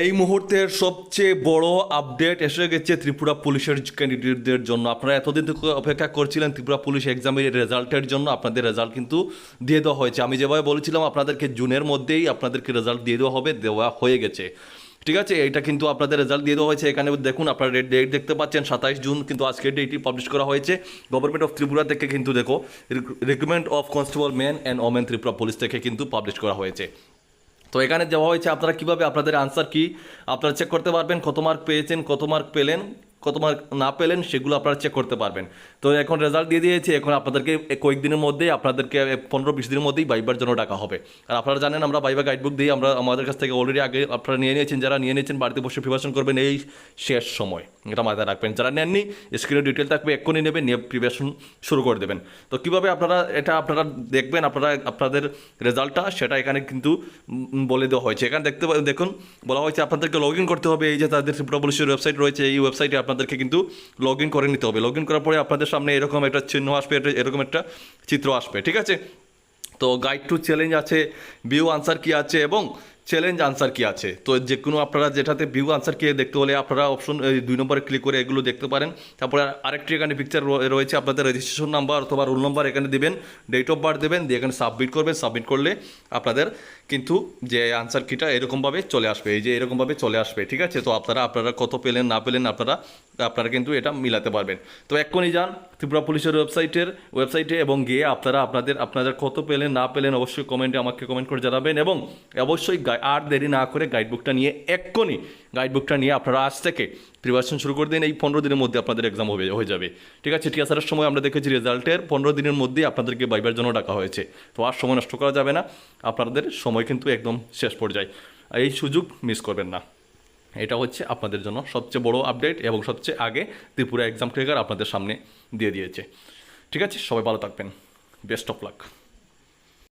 এই মুহূর্তের সবচেয়ে বড় আপডেট এসে গেছে ত্রিপুরা পুলিশের ক্যান্ডিডেটদের জন্য। আপনারা এতদিন থেকে অপেক্ষা করছিলেন ত্রিপুরা পুলিশ এক্সামের রেজাল্টের জন্য। আপনাদের রেজাল্ট কিন্তু দিয়ে দেওয়া হয়েছে। আমি যেভাবে বলেছিলাম, আপনাদেরকে জুনের মধ্যেই আপনাদেরকে রেজাল্ট দিয়ে দেওয়া হবে, দেওয়া হয়ে গেছে। ঠিক আছে? এটা কিন্তু আপনাদের রেজাল্ট দিয়ে দেওয়া হয়েছে। এখানে দেখুন, আপনারা ডেট দেখতে পাচ্ছেন, সাতাইশ জুন কিন্তু আজকে ডেটটি পাবলিশ করা হয়েছে। গভর্নমেন্ট অফ ত্রিপুরা থেকে কিন্তু দেখো recruitment of constable men and women Tripura police থেকে কিন্তু পাবলিশ করা হয়েছে। তো এখানে দেওয়া হয়েছে, আপনারা কীভাবে আপনাদের আনসার কি? আপনারা চেক করতে পারবেন, কত মার্ক পেয়েছেন, কত মার্ক পেলেন। কত মার্ক না পেলেন, সেগুলো আপনারা চেক করতে পারবেন। তো এখন রেজাল্ট দিয়ে দিয়েছে, এখন আপনাদেরকে কয়েকদিনের মধ্যেই আপনাদেরকে পনেরো বিশ দিনের মধ্যেই বাইবার জন্য ডাকা হবে। আর আপনারা জানেন, আমরা বাইবা গাইডবুক দিয়ে আমরা আমাদের কাছ থেকে অলরেডি আগে আপনারা নিয়ে নিয়েছেন, যারা নিয়ে নিয়েছেন, বাড়িতে বসে প্রিপারেশন করবেন, এই শেষ সময়। এটা মাথায় রাখবেন। যারা নেননি স্ক্রিনে ডিটেল থাকবে, এক্ষুনি নেবেন, নিয়ে প্রিপারেশন শুরু করে দেবেন। তো কীভাবে আপনারা এটা আপনারা দেখবেন, আপনারা, আপনাদের রেজাল্টটা সেটা এখানে কিন্তু বলে দেওয়া হয়েছে। এখানে দেখতে দেখুন, বলা হয়েছে আপনাদেরকে লগ ইন করতে হবে। এই যে তাদের ওয়েবসাইট রয়েছে, এই ওয়েবসাইটে আপনাদেরকে কিন্তু লগ ইন করে নিতে হবে। লগ ইন করার পরে আপনাদের সামনে এরকম একটা চিহ্ন আসবে এরকম একটা চিত্র আসবে, ঠিক আছে? তো গাইড টু চ্যালেঞ্জ আছে ভিউ আনসার কি আছে এবং চ্যালেঞ্জ আনসার কি আছে। তো যে কোনো আপনারা যেটাতে ভিউ আনসার কি দেখতে হলে আপনারা অপশন দুই নম্বরে ক্লিক করে এগুলো দেখতে পারেন। তারপরে আরেকটি এখানে পিকচার রয়েছে, আপনাদের রেজিস্ট্রেশন নাম্বার অথবা রোল নাম্বার এখানে দেবেন ডেট অফ বার্থ দেবেন, দিয়ে এখানে সাবমিট করবেন। সাবমিট করলে আপনাদের কিন্তু যে আনসার কিটা এরকমভাবে চলে আসবে, এই যে এরকমভাবে চলে আসবে, ঠিক আছে? তো আপনারা আপনারা কত পেলেন, না পেলেন, আপনারা আপনারা কিন্তু এটা মিলাতে পারবেন। তো এক্ষুনি যান ত্রিপুরা পুলিশের ওয়েবসাইটের ওয়েবসাইটে এবং গিয়ে আপনারা আপনাদের আপনাদের কত পেলেন, না পেলেন অবশ্যই কমেন্টে আমাকে কমেন্ট করে জানাবেন এবং অবশ্যই আর দেরি না করে গাইডবুকটা নিয়ে এক্ষুনি গাইডবুকটা নিয়ে আপনারা আজ থেকে প্রিপারেশন শুরু করে দিন। এই পনেরো দিনের মধ্যে আপনাদের এক্সাম হবে, হয়ে যাবে। ঠিক আছে? টিয়াসারের সময় আমরা দেখেছি রেজাল্টের পনেরো দিনের মধ্যেই আপনাদেরকে বাইবার জন্য ডাকা হয়েছে। তো আর সময় নষ্ট করা যাবে না। আপনাদের সময় কিন্তু একদম শেষ পর্যায়ে। এই সুযোগ মিস করবেন না। এটা হচ্ছে আপনাদের জন্য সবচেয়ে বড় আপডেট এবং সবচেয়ে আগে ত্রিপুরা এক্সাম ক্রেকার আপনাদের সামনে দিয়ে দিয়েছে। ঠিক আছে? সবাই ভালো থাকবেন। Best of luck